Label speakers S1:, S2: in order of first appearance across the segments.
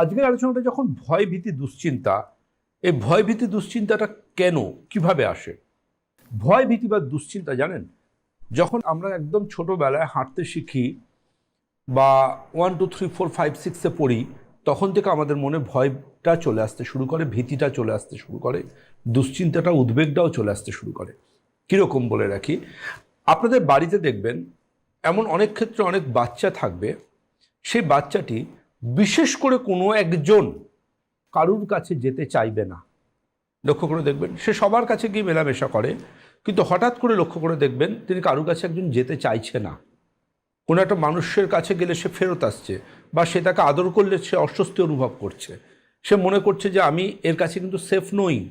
S1: আজকের আলোচনাটা যখন ভয় ভীতি দুশ্চিন্তা, এই ভয় ভীতি দুশ্চিন্তাটা কেন? কীভাবে আসে? ভয় ভীতি বা দুশ্চিন্তা, জানেন? যখন আমরা একদম ছোটোবেলায় হাঁটতে শিখি বা one two three four five সিক্সে পড়ি, তখন থেকে আমাদের মনে ভয়টা চলে আসতে শুরু করে, ভীতিটা চলে আসতে শুরু করে, দুশ্চিন্তাটা, উদ্বেগটাও চলে আসতে শুরু করে। কীরকম বলে রাখি? আপনাদের বাড়িতে দেখবেন, এমন অনেক ক্ষেত্রে অনেক বাচ্চা থাকবে, সেই বাচ্চাটি বিশেষ করে কোনো একজন কারুর কাছে যেতে চাইবে না। লক্ষ্য করে দেখবেন, সে সবার কাছে গিয়ে মেলামেশা করে, কিন্তু হঠাৎ করে লক্ষ্য করে দেখবেন তিনি কারুর কাছে একজন যেতে চাইছে না। কোনো একটা মানুষের কাছে গেলে সে ফেরত আসছে বা সে তাকে আদর করলে সে অস্বস্তি অনুভব করছে। সে মনে করছে যে আমি এর কাছে কিন্তু সেফ নই।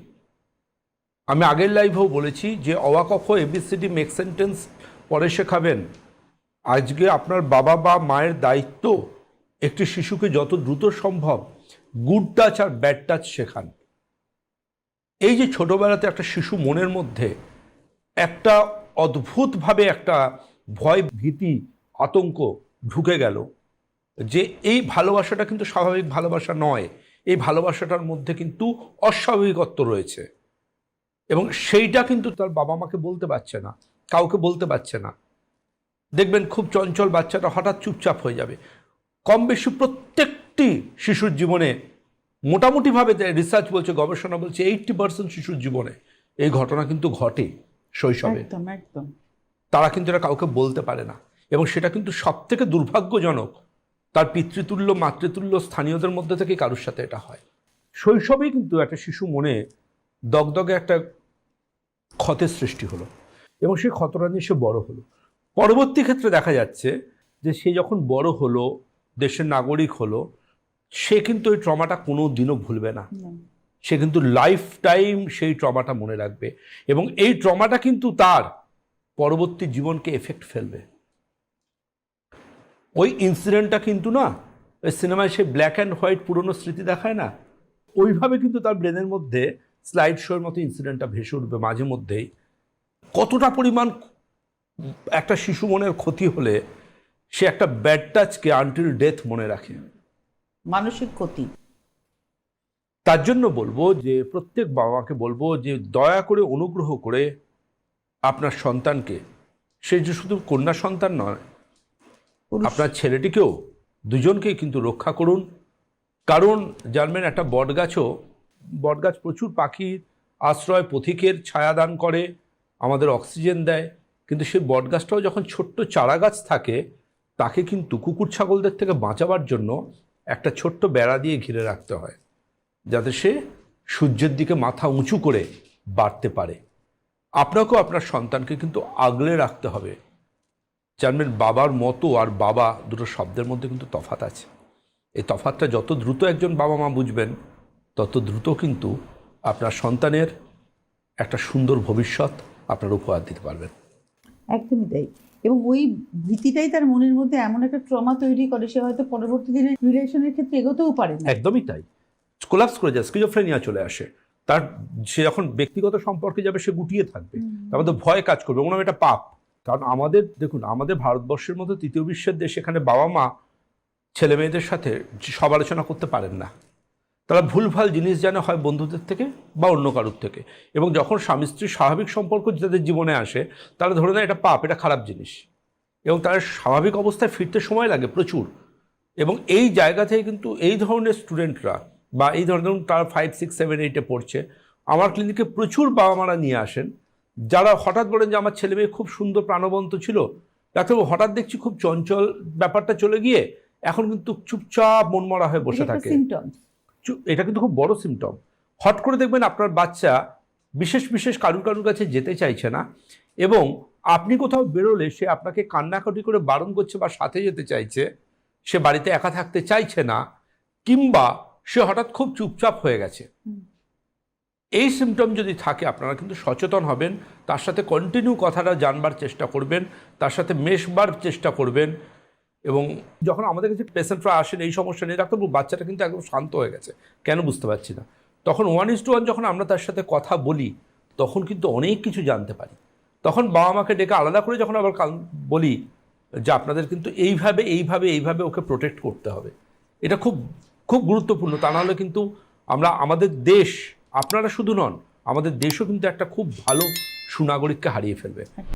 S1: আমি আগের লাইভেও বলেছি যে অওয়াকফ এবিসিডি মেক সেন্টেন্স পরে শেখাবেন। আজকে আপনার বাবা বা মায়ের দায়িত্ব একটি শিশুকে যত দ্রুত সম্ভব গুড টাচ আর ব্যাড টাচ শেখান। এই যে ছোটবেলাতে একটা শিশু মনের মধ্যে একটা অদ্ভুতভাবে একটা ভয়, ভীতি, আতঙ্ক ঢুকে গেল যে এই ভালোবাসাটা কিন্তু স্বাভাবিক ভালোবাসা নয়, এই ভালোবাসাটার মধ্যে কিন্তু অস্বাভাবিকত্ব রয়েছে। এবং সেইটা কিন্তু তার বাবা মাকে বলতে পারছে না, কাউকে বলতে পারছে না। দেখবেন খুব চঞ্চল বাচ্চাটা হঠাৎ চুপচাপ হয়ে যাবে। কম বেশি প্রত্যেকটি শিশুর জীবনে মোটামুটিভাবে রিসার্চ বলছে গবেষণা বলছে এইটটি পার্সেন্ট শিশুর জীবনে এই ঘটনা কিন্তু ঘটে শৈশবে।
S2: একদম একদম।
S1: তারা কিন্তু এটা কাউকে বলতে পারে না। এবং সেটা কিন্তু সব থেকে দুর্ভাগ্যজনক তার পিতৃতুল্য মাতৃতুল্য স্থানীয়দের মধ্যে থেকে কারোর সাথে এটা হয়। শৈশবেই কিন্তু একটা শিশু মনে দগদগে একটা ক্ষতের সৃষ্টি হলো এবং সেই ক্ষতটা নিয়ে সে বড় হলো। পরবর্তী ক্ষেত্রে দেখা যাচ্ছে যে সে যখন বড় হলো দেশের নাগরিক হলো সে কিন্তু ওই ট্রমাটা কোনো দিনও ভুলবে না। সে কিন্তু লাইফ টাইম সেই ট্রমাটা মনে রাখবে এবং এই ট্রমাটা কিন্তু তার পরবর্তী জীবনকে এফেক্ট ফেলবে। ওই ইনসিডেন্টটা কিন্তু না ওই সিনেমায় সে ব্ল্যাক অ্যান্ড হোয়াইট পুরনো স্মৃতি দেখায় না ওইভাবে কিন্তু তার ব্রেনের মধ্যে স্লাইড শোয়ের মতো ইনসিডেন্টটা ভেসে উঠবে মাঝে মধ্যেই। কতটা পরিমাণ একটা শিশু মনের ক্ষতি হলে সে একটা ব্যাড টাচকে আনটিল ডেথ মনে রাখে।
S2: মানসিক ক্ষতি।
S1: তার জন্য বলব যে প্রত্যেক বাবা মাকে বলব যে দয়া করে অনুগ্রহ করে আপনার সন্তানকে সে যে শুধু কন্যা সন্তান নয় আপনার ছেলেটিকেও দুজনকেই কিন্তু রক্ষা করুন। কারণ জানবেন একটা বটগাছও বটগাছ প্রচুর পাখির আশ্রয় পথিকের ছায়াদান করে আমাদের অক্সিজেন দেয়। কিন্তু সেই বটগাছটাও যখন ছোট্ট চারা গাছ থাকে তাকে কিন্তু কুকুর ছাগলদের থেকে বাঁচাবার জন্য একটা ছোট্ট বেড়া দিয়ে ঘিরে রাখতে হয়, যাতে সে সূর্যের দিকে মাথা উঁচু করে বাড়তে পারে। আপনাকেও আপনার সন্তানকে কিন্তু আগলে রাখতে হবে। জানবেন, বাবার মতো আর বাবা দুটো শব্দের মধ্যে কিন্তু তফাত আছে। এই তফাতটা যত দ্রুত একজন বাবা মা বুঝবেন, তত দ্রুত কিন্তু আপনার সন্তানের একটা সুন্দর ভবিষ্যৎ আপনার উপহার দিতে পারবেন।
S2: একদমই তাই। এবং ওই ভীতিটাই তার মনের মধ্যে এমন একটা ট্রমা তৈরি করে সে হয়তো পরবর্তী দিনে রিলেশনের ক্ষেত্রে এগোতেও পারে না।
S1: একদমই তাই। কোলাপস করে যায় স্কিজোফ্রেনিয়া চলে আসে। তার সে যখন ব্যক্তিগত সম্পর্কে যাবে সে গুটিয়ে থাকবে। তার মধ্যে ভয় কাজ করবে মনে এটা পাপ। কারণ আমাদের দেখুন আমাদের ভারতবর্ষের মতো তৃতীয় বিশ্বের দেশ এখানে বাবা মা ছেলে মেয়েদের সাথে সব আলোচনা করতে পারেন না। তারা ভুলভাল জিনিস জানে হয় বন্ধুদের থেকে বা অন্য কারোর থেকে। এবং যখন স্বামী স্ত্রীর স্বাভাবিক সম্পর্ক যাদের জীবনে আসে তারা ধরে নেয় এটা পাপ এটা খারাপ জিনিস। এবং তার স্বাভাবিক অবস্থায় ফিরতে সময় লাগে প্রচুর। এবং এই জায়গা থেকে কিন্তু এই ধরনের স্টুডেন্টরা বা এই ধরনের ধরুন তারা ফাইভ সিক্স সেভেন এইটে পড়ছে আমার ক্লিনিকে প্রচুর বাবা মারা নিয়ে আসেন যারা হঠাৎ বলেন যে আমার ছেলে মেয়ে খুব সুন্দর প্রাণবন্ত ছিল ডাক্তারবাবু হঠাৎ দেখছি খুব চঞ্চল ব্যাপারটা চলে গিয়ে এখন কিন্তু চুপচাপ মনমরা হয়ে বসে থাকে। এটা কিন্তু খুব বড় সিমটম হট করে দেখবেন আপনার বাচ্চা বিশেষ বিশেষ কারুর কারুর কাছে যেতে চাইছে না এবং আপনি কোথাও বেরোলে সে আপনাকে কান্নাকাটি করে বারণ করছে বা সাথে যেতে চাইছে সে বাড়িতে একা থাকতে চাইছে না কিংবা সে হঠাৎ খুব চুপচাপ হয়ে গেছে। এই সিমটম যদি থাকে আপনারা কিন্তু সচেতন হবেন তার সাথে কন্টিনিউ কথাটা জানবার চেষ্টা করবেন তার সাথে মেশবার চেষ্টা করবেন এবং যখন আমাদের কাছে পেশেন্টরা আসেন এই সমস্যা নিয়ে, ডাক্তারবাবু, বাচ্চাটা কিন্তু একদম শান্ত হয়ে গেছে। কেন বুঝতে পারছি না? তখন ওয়ান ইস টু ওয়ান যখন আমরা তার সাথে কথা বলি, তখন কিন্তু অনেক কিছু জানতে পারি। তখন বাবা মাকে ডেকে আলাদা করে যখন আবার বলি যে আপনাদের কিন্তু এইভাবে এইভাবে এইভাবে ওকে প্রোটেক্ট করতে হবে। এটা খুব খুব গুরুত্বপূর্ণ। তা নাহলে কিন্তু আমরা, আমাদের দেশ, আপনারা শুধু নন, আমাদের দেশও কিন্তু একটা খুব ভালো সুনাগরিককে হারিয়ে ফেলবে।